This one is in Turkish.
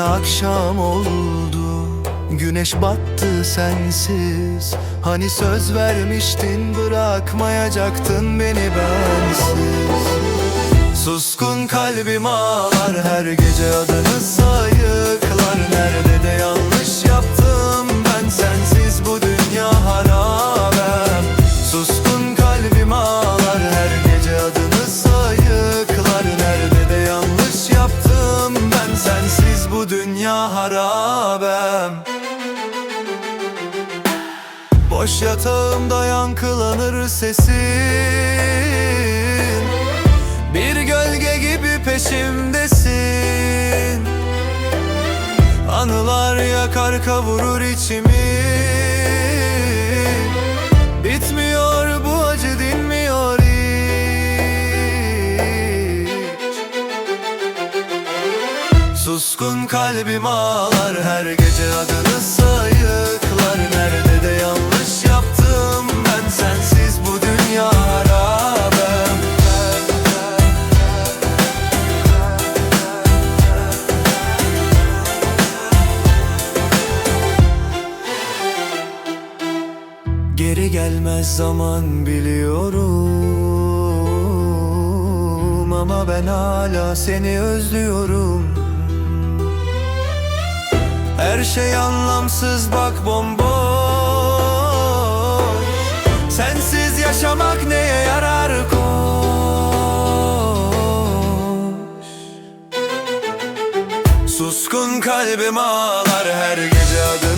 akşam oldu. Güneş battı sensiz. Hani söz vermiştin bırakmayacaktın beni bensiz. Suskun kalbim ağlar her gece adını sayıklar dünya harabem. Boş yatağımda yankılanır sesin. Bir gölge gibi peşimdesin. Anılar yakar kavurur içimi Suskun kalbim ağlar her gece adını sayıklar. Nerede de yanlış yaptım ben sensiz bu dünya harabem Geri gelmez zaman biliyorum. Ama ben hala seni özlüyorum her şey anlamsız bak bomboş. Sensiz yaşamak neye yarar koş? Suskun kalbim ağlar her gece adını say